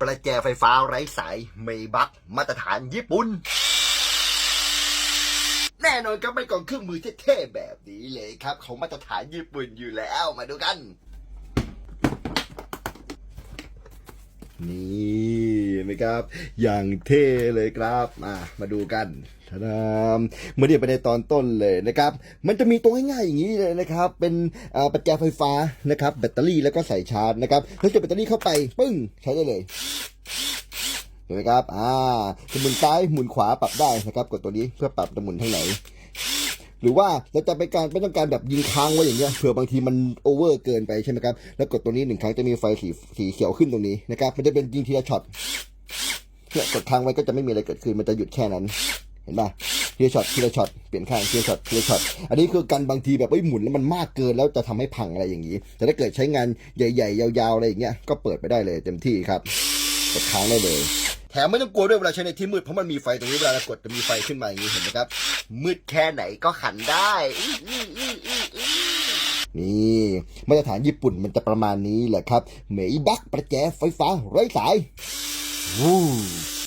ประแจไฟฟ้าไร้สายเมบักมาตรฐานญี่ปุ่น แน่นอนครับไม่กล่องเครื่องมือเท่ๆแบบนี้เลยครับของมาตรฐานญี่ปุ่นอยู่แล้วมาดูกัน นี่ นะครับ อย่างเท่เลยครับอะมาดูกันทะดามเมื่อเดียวไปในตอนต้นเลยนะครับ มันจะมีตัวง่ายๆอย่างนี้เลยนะครับ เป็นปัจจัยไฟฟ้านะครับ แบตเตอรี่แล้วก็ใส่ชาร์จนะครับแล้วจะแบตเตอรี่เข้าไปปึ้งใช้ได้เลยเห็นไหมครับ อ่าจะหมุนซ้ายหมุนขวาปรับได้นะครับ กดตัวนี้เพื่อปรับจะหมุนทางไหน หรือว่าเราจะไปการไม่ต้องการแบบยิงค้างไว้อย่างเงี้ย เผื่อบางทีมันโอเวอร์เกินไปใช่ไหมครับ แล้วกดตัวนี้หนึ่งครั้งจะมีไฟสีสีเขียวขึ้นตรงนี้นะครับ มันจะเป็นยิงทีละช็อต เนี่ยกดค้างไว้ก็จะไม่มีอะไรเกิดขึ้นมันจะหยุดแค่นั้น เห็นป่ะทีละช็อตทีละช็อตเปลี่ยนข้างทีละช็อตทีละช็อตอันนี้คือกันบางทีแบบเอ้ยหมุนแล้วมันมากเกินแล้วจะทำให้พังอะไรอย่างนี้ แต่ถ้าเกิดใช้งานใหญ่ ๆ ยาวๆอะไรอย่างเงี้ยก็เปิดไปได้เลยเต็มที่ครับกดค้างได้เลยแถมไม่ต้องกลัวด้วยเวลาใช้ในที่มืดเพราะมันมีไฟตรงนี้เวลาเรากดจะมีไฟขึ้นมาอย่างนี้เห็นไหมครับ มืดแค่ไหนก็ขันได้นี่มาตรฐานญี่ปุ่นมันจะประมาณนี้แหละครับเมย์บักประแจไฟฟ้าไร้สาย วู้